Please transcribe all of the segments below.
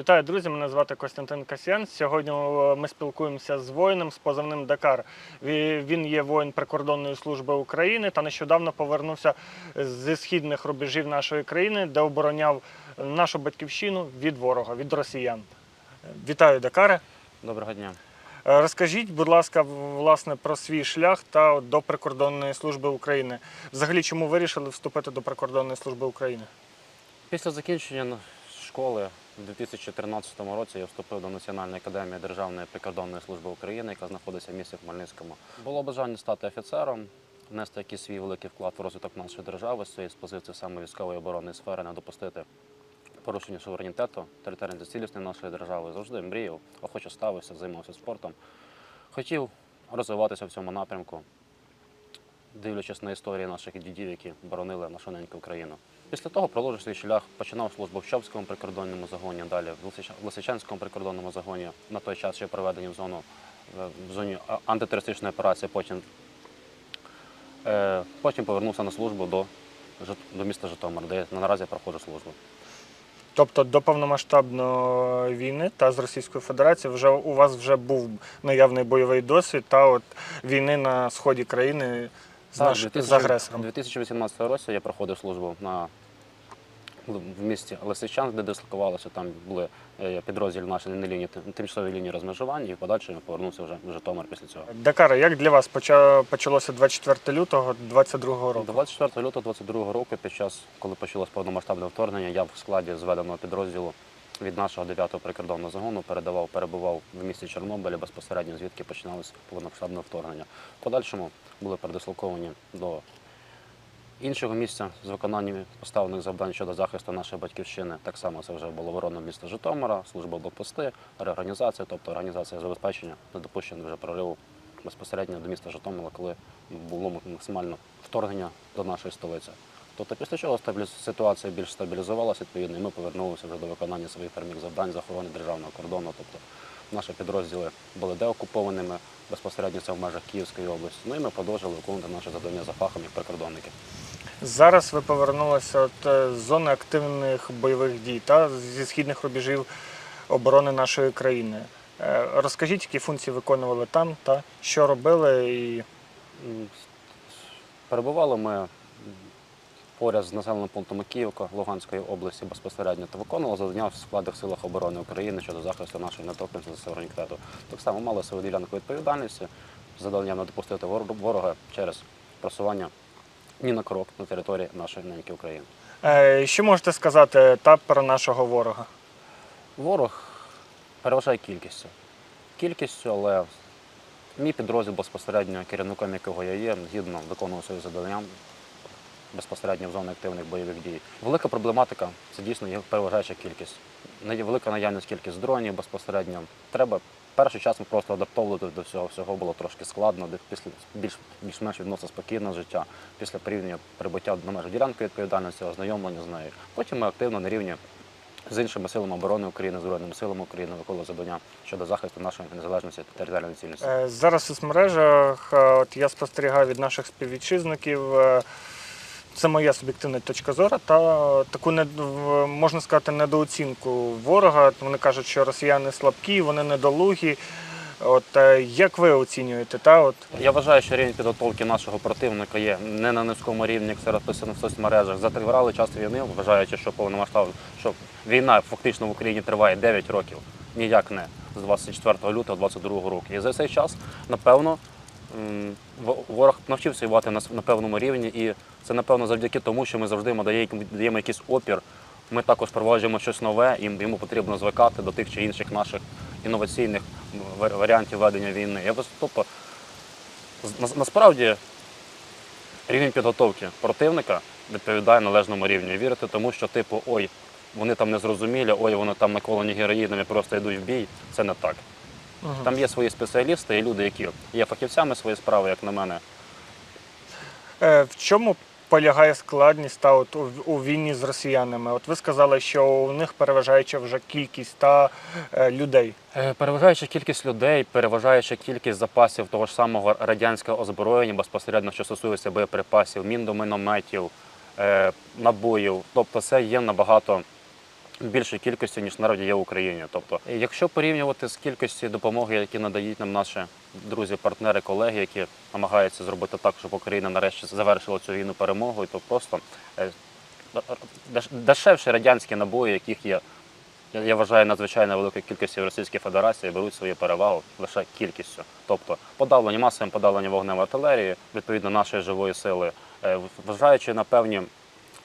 Вітаю, друзі! Мене звати Костянтин Касьян. Сьогодні е, ми спілкуємося з воїном з позивним Дакар. Він є воїн прикордонної служби України та нещодавно повернувся зі східних рубежів нашої країни, де обороняв нашу батьківщину від ворога, від росіян. Вітаю, Дакаре! Доброго дня. Е, Розкажіть, будь ласка, власне, про свій шлях та до прикордонної служби України. Взагалі, чому вирішили вступити до прикордонної служби України? Після закінчення школи у 2013 році я вступив до Національної академії Державної прикордонної служби України, яка знаходиться в місті Хмельницькому. Було бажання стати офіцером, внести якийсь свій великий вклад в розвиток нашої держави з цієї позиції саме військової оборонної сфери, не допустити порушення суверенітету, територіальної цілісності нашої держави. Завжди мріяв, охоче ставився, займався спортом. Хотів розвиватися в цьому напрямку, дивлячись на історії наших дідів, які боронили нашу неньку Україну. Після того продовжив свій шлях, починав службу в Чопському прикордонному загоні, далі в Лисичанському прикордонному загоні, на той час ще проведені в зону в зоні антитерористичної операції. Потім, е, потім повернувся на службу до, до міста Житомир, де я наразі проходжу службу. Тобто до повномасштабної війни та з Російською Федерацією вже у вас вже був наявний бойовий досвід та от війни на сході країни з, Так, наш... з 2000 агресором. 2018 році я проходив службу на в місті Лисичан, де дислокувалися. Там були е, підрозділи наші на лінії тимчасової лінії розмежування, і в подальшому повернувся вже в Житомир після цього. Дакара, як для вас почалося 24 лютого 22 року? 24 лютого 22 року, під час, коли почалось повномасштабне вторгнення, я в складі зведеного підрозділу від нашого 9-го прикордонного загону передавав, перебував в місті Чорнобилі безпосередньо, звідки починалося повномасштабне вторгнення. В подальшому були передислоковані до іншого місця з виконанням поставлених завдань щодо захисту нашої батьківщини. Так само це вже було ворона міста Житомира, служба блокпости, реорганізація, тобто організація забезпечення недопущення вже прориву безпосередньо до міста Житомира, коли було максимально вторгнення до нашої столиці. Тобто після чого ситуація більш стабілізувалася, відповідно, і ми повернулися вже до виконання своїх прямих завдань з охорони державного кордону. Тобто наші підрозділи були деокупованими безпосередньо це в межах Київської області. Ну і ми продовжили виконувати наше завдання за фахом як прикордонники. Зараз ви повернулися от, е, зони активних бойових дій та зі східних рубежів оборони нашої країни. Е, Розкажіть, які функції виконували там та що робили і Перебували ми поряд з населеним пунктом Київка Луганської області безпосередньо та виконували завдання в складах силах оборони України щодо захисту нашої недоторканності та суверенітету. Так само мали свою ділянку відповідальності з не допустити ворога через просування ні на крок на території нашої неньки України. Е, що можете сказати та про нашого ворога? Ворог переважає кількістю. Кількістю, але мій підрозділ безпосередньо керівником якого я є, гідно виконував свої завдання безпосередньо в зоні активних бойових дій. Велика проблематика це дійсно є переважаюча кількість. Велика наявність кількість дронів безпосередньо. Треба перший час ми просто адаптовувати до всього. Всього було трошки складно, де після більш більш-менш відносно спокійне життя, після порівняння прибуття до межі ділянки відповідальності, ознайомлення з нею. Потім ми активно на рівні з іншими силами оборони України, Збройними силами України виконували завдання щодо захисту нашої незалежності та територіальної цілісності. Е, Зараз у соцмережах е, от я спостерігаю від наших співвітчизників. Це моя суб'єктивна точка зору, та таку не можна сказати недооцінку ворога. Вони кажуть, що росіяни слабкі, вони недолугі. От е, як ви оцінюєте? Та от Я вважаю, що рівень підготовки нашого противника є не на низькому рівні, як це розписано в соцмережах. Затривали час війни, вважаючи, що повномасштаб, що війна фактично в Україні триває 9 років, ніяк не з 24 лютого 22 року. І за цей час, напевно, ворог навчився воювати на, на певному рівні, і це напевно завдяки тому, що ми завжди даємо, якийсь опір. Ми також впроваджуємо щось нове, і йому потрібно звикати до тих чи інших наших інноваційних варіантів ведення війни. Я тобто, насправді рівень підготовки противника відповідає належному рівню. Вірити тому, що типу, ой, вони там не зрозумілі, ой, вони там наколені героїнами, просто йдуть в бій. Це не так. Там є свої спеціалісти і люди, які є фахівцями своєї справи, як на мене. е, в чому полягає складність та от у, у війні з росіянами? От ви сказали, що у них переважаюча вже кількість та е, людей. Е, Переважаюча кількість людей, переважаюча кількість запасів того ж самого радянського озброєння, безпосередньо, що стосується боєприпасів, міндоминометів, е, набоїв. Тобто це є набагато більшій кількості, ніж наразі є в Україні. Тобто, якщо порівнювати з кількості допомоги, які надають нам наші друзі, партнери, колеги, які намагаються зробити так, щоб Україна нарешті завершила цю війну перемогою, то просто е, дешевші радянські набої, яких є. Я, вважаю надзвичайно великою кількістю в Російській Федерації беруть свою перевагу лише кількістю. Тобто подавлення масовим подавленням вогнем артилерії, відповідно нашої живої сили, Е, вважаючи на певні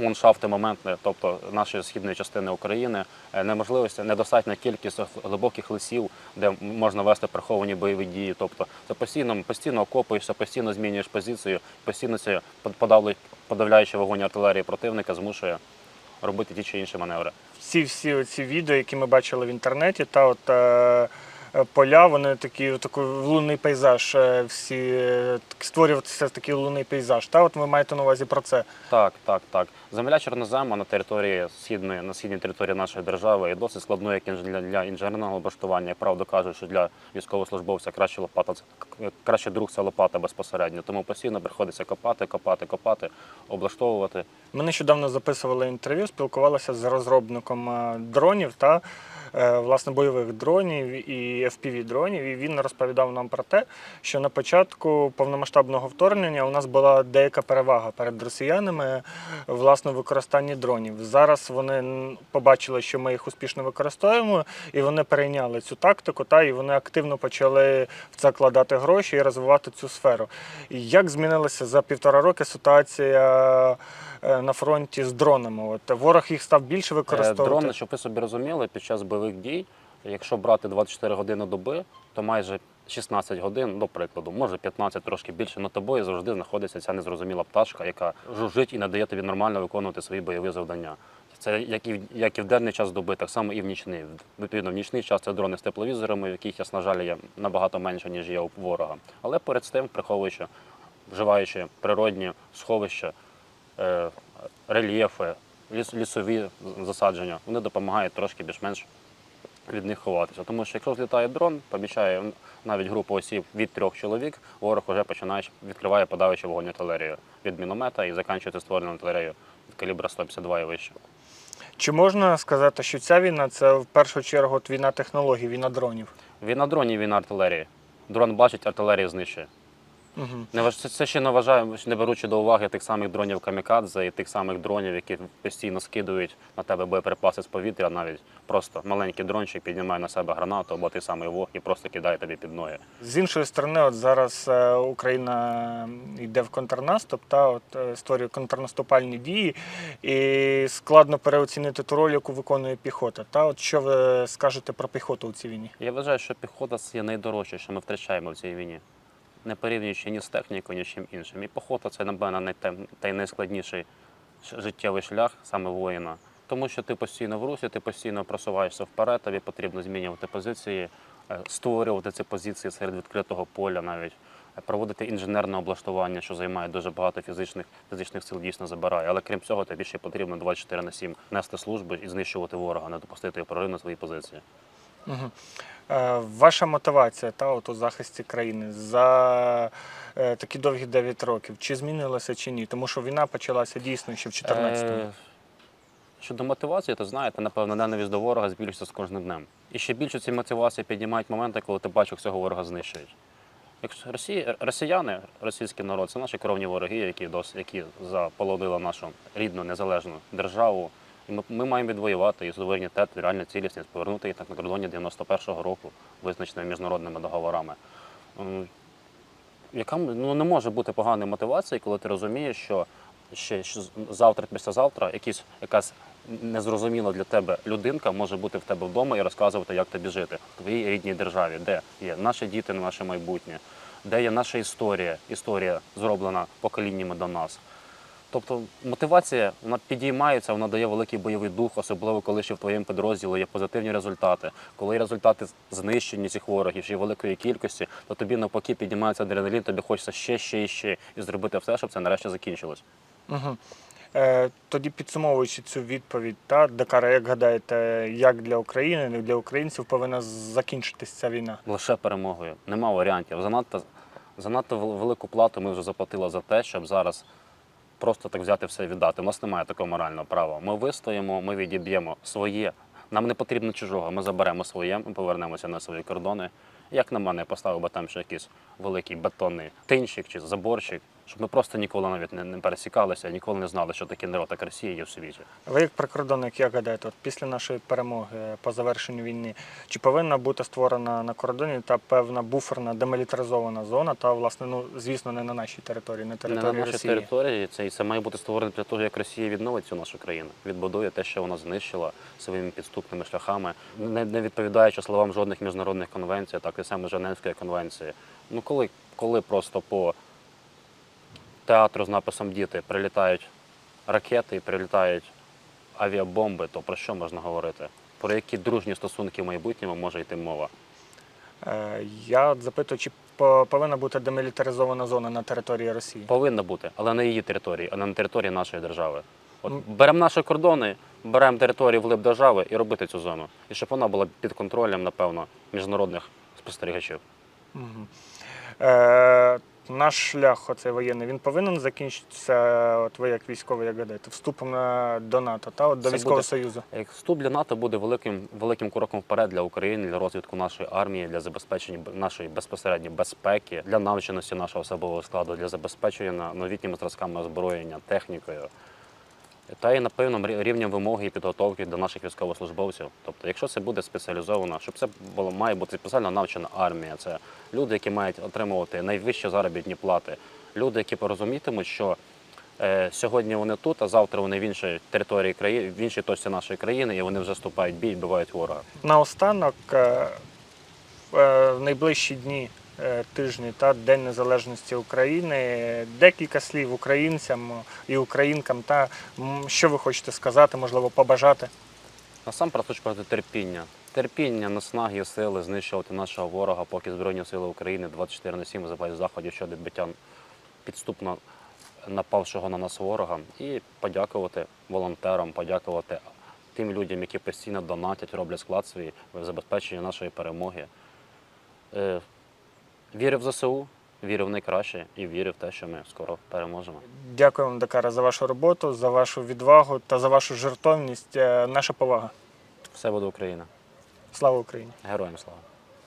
ландшафти моментні, тобто нашої східної частини України, е, неможливості, недостатня кількість глибоких лісів, де можна вести приховані бойові дії. Тобто це постійно, постійно окопуєшся, постійно змінюєш позицію, постійно це подавляючи вогонь артилерії противника змушує робити ті чи інші маневри. Всі всі ці відео, які ми бачили в інтернеті, та от е, поля, вони такі такий лунний пейзаж. е, Всі е, створюватися такий лунний пейзаж. Та от ви маєте на увазі про це. Так, так, так. Земля чорнозема на території східної, на східній території нашої держави є досить складною як інж- для, для інженерного облаштування. Як правда кажуть, що для військовослужбовця краще лопата краще друг це лопата безпосередньо. Тому постійно приходиться копати, копати, копати, облаштовувати. Ми нещодавно записували інтерв'ю, спілкувалися з розробником е, дронів та е, власне бойових дронів і fpv дронів. І він розповідав нам про те, що на початку повномасштабного вторгнення у нас була деяка перевага перед росіянами власне в використанні дронів. Зараз вони побачили, що ми їх успішно використовуємо, і вони перейняли цю тактику, та і вони активно почали в це кладати гроші і розвивати цю сферу. І Як змінилася за півтора роки ситуація е, на фронті з дронами? От ворог їх став більше Е, використовувати. Дрони, щоб ви собі розуміли, під час бойових дій, якщо брати 24 години доби, то майже 16 годин, до прикладу, може 15 трошки більше над тобою завжди знаходиться ця незрозуміла пташка, яка жужжить і не дає тобі нормально виконувати свої бойові завдання. Це як і, в- як і в денний час доби, так само і в нічний. Відповідно, в нічний час це дрони з тепловізорами, яких, ясно жаль, є набагато менше, ніж є у ворога. Але перед тим, приховуючи, вживаючи природні сховища, е, рельєфи, ліс, лісові засадження, вони допомагають трошки більш-менш від них ховатися. Тому що якщо злітає дрон, помічає навіть групу осіб від трьох чоловік, ворог вже починає відкриває подаваючи вогонь артилерію від міномета і закінчується створеною артилерією від калібра 152 і вище. Чи можна сказати, що ця війна це в першу чергу війна технологій, війна дронів? Війна дронів, війна артилерії. Дрон бачить, артилерія знищує. Угу. Це, ще не вважаю, не беручи до уваги тих самих дронів камікадзе і тих самих дронів, які постійно скидують на тебе боєприпаси з повітря, навіть просто маленький дрончик піднімає на себе гранату або той самий вог і просто кидає тобі під ноги. З іншої сторони, от зараз е, Україна йде в контрнаступ та от е, створює контрнаступальні дії, і складно переоцінити ту роль, яку виконує піхота. Та от що ви скажете про піхоту у цій війні? Я вважаю, що піхота це є найдорожче, що ми втрачаємо в цій війні. Не порівнюючи ні з технікою, ні з чим іншим. І піхота це, напевно, най- та й найскладніший життєвий шлях саме воїна. Тому що ти постійно в русі, ти постійно просуваєшся вперед, тобі потрібно змінювати позиції, е, створювати ці позиції серед відкритого поля навіть. е, Проводити інженерне облаштування, що займає дуже багато фізичних, фізичних сил, дійсно забирає. Але крім цього, тобі ще потрібно 24 на 7 нести службу і знищувати ворога, не допустити прорив на свої позиції. Угу. Ваша мотивація та от у захисті країни за е, такі довгі 9 років, чи змінилася чи ні? Тому що війна почалася дійсно ще в 14-му. Е, Щодо мотивації, то знаєте, напевно, ненависть до ворога збільшується з кожним днем. І ще більше ці мотивації піднімають моменти, коли ти бачиш, як цього ворога знищують. Якщо Росії, росіяни, російський народ, це наші кровні вороги, які дос, які заполонили нашу рідну незалежну державу. І ми, ми маємо відвоювати і суверенітет, і реальну цілісність, повернути їх на кордоні 91-го року, визначеними міжнародними договорами. Яка ну, не може бути поганої мотивації, коли ти розумієш, що ще, з- завтра, післязавтра якісь, якась незрозуміла для тебе людинка може бути в тебе вдома і розказувати, як тобі жити в твоїй рідній державі, де є наші діти, наше майбутнє, де є наша історія, історія зроблена поколіннями до нас. Тобто мотивація вона підіймається, вона дає великий бойовий дух, особливо коли ще в твоєму підрозділі є позитивні результати. Коли є результати знищення цих ворогів, ще й великої кількості, то тобі навпаки піднімається адреналін, тобі хочеться ще, ще і ще і зробити все, щоб це нарешті закінчилось. Угу. Е, тоді підсумовуючи цю відповідь, та Дакара, як гадаєте, як для України, як для українців повинна закінчитись ця війна? Лише перемогою. Нема варіантів. Занадто, занадто велику плату ми вже заплатили за те, щоб зараз просто так взяти все і віддати. У нас немає такого морального права. Ми вистоїмо, ми відіб'ємо своє. Нам не потрібно чужого. Ми заберемо своє, ми повернемося на свої кордони. Як на мене, поставив би там ще якийсь великий бетонний тинчик чи заборчик, щоб ми просто ніколи навіть не, не пересікалися, ніколи не знали, що такий народ, як Росія є в світі. Ви як прикордонник, як гадаєте, от після нашої перемоги по завершенню війни, чи повинна бути створена на кордоні та певна буферна демілітаризована зона, та власне, ну звісно, не на нашій території, не Не території на нашій Росії. території це і це має бути створено для того, як Росія відновить цю нашу країну, відбудує те, що вона знищила своїми підступними шляхами, не, не відповідаючи словам жодних міжнародних конвенцій, так і саме Женевської конвенції. Ну коли, коли просто по театру з написом Діти прилітають ракети і прилітають авіабомби, то про що можна говорити? Про які дружні стосунки в майбутньому може йти мова? Е, Я запитую, чи повинна бути демілітаризована зона на території Росії? Повинна бути, але на її території, а не на території нашої держави. От беремо наші кордони, беремо територію вглиб держави і робити цю зону. І щоб вона була під контролем, напевно, міжнародних спостерігачів. Мгм. Е, наш шлях, оцей воєнний, він повинен закінчитися, от ви як військовий, як гадаєте, вступом на, до НАТО, та, от, до Це військового буде- союзу. Як вступ для НАТО буде великим, великим кроком вперед для України, для розвитку нашої армії, для забезпечення б- нашої безпосередньої безпеки, для навченості нашого особового складу, для забезпечення новітніми зразками озброєння, технікою. Та й напевно мрі- рівнем вимоги і підготовки до наших військовослужбовців. Тобто, якщо це буде спеціалізовано, щоб це було має бути спеціально навчена армія, це люди, які мають отримувати найвищі заробітні плати, люди, які порозумітимуть, що е, сьогодні вони тут, а завтра вони в іншій території країни, в іншій точці нашої країни, і вони вже вступають бій, вбивають ворога. Наостанок, е, е, в найближчі дні, тижні та День Незалежності України. Декілька слів українцям і українкам. Та що ви хочете сказати, можливо, побажати? Насамперед хочу сказати терпіння. Терпіння, наснаги сили знищувати нашого ворога, поки Збройні Сили України 24 на 7 визивають заходів щодо відбиття підступно напавшого на нас ворога. І подякувати волонтерам, подякувати тим людям, які постійно донатять, роблять склад свій в забезпеченні нашої перемоги. Вірю в ЗСУ, вірив в найкраще і вірив в те, що ми скоро переможемо. Дякую вам, Дакара, за вашу роботу, за вашу відвагу та за вашу жертовність. Е, Наша повага. Все буде Україна. Слава Україні! Героям слава!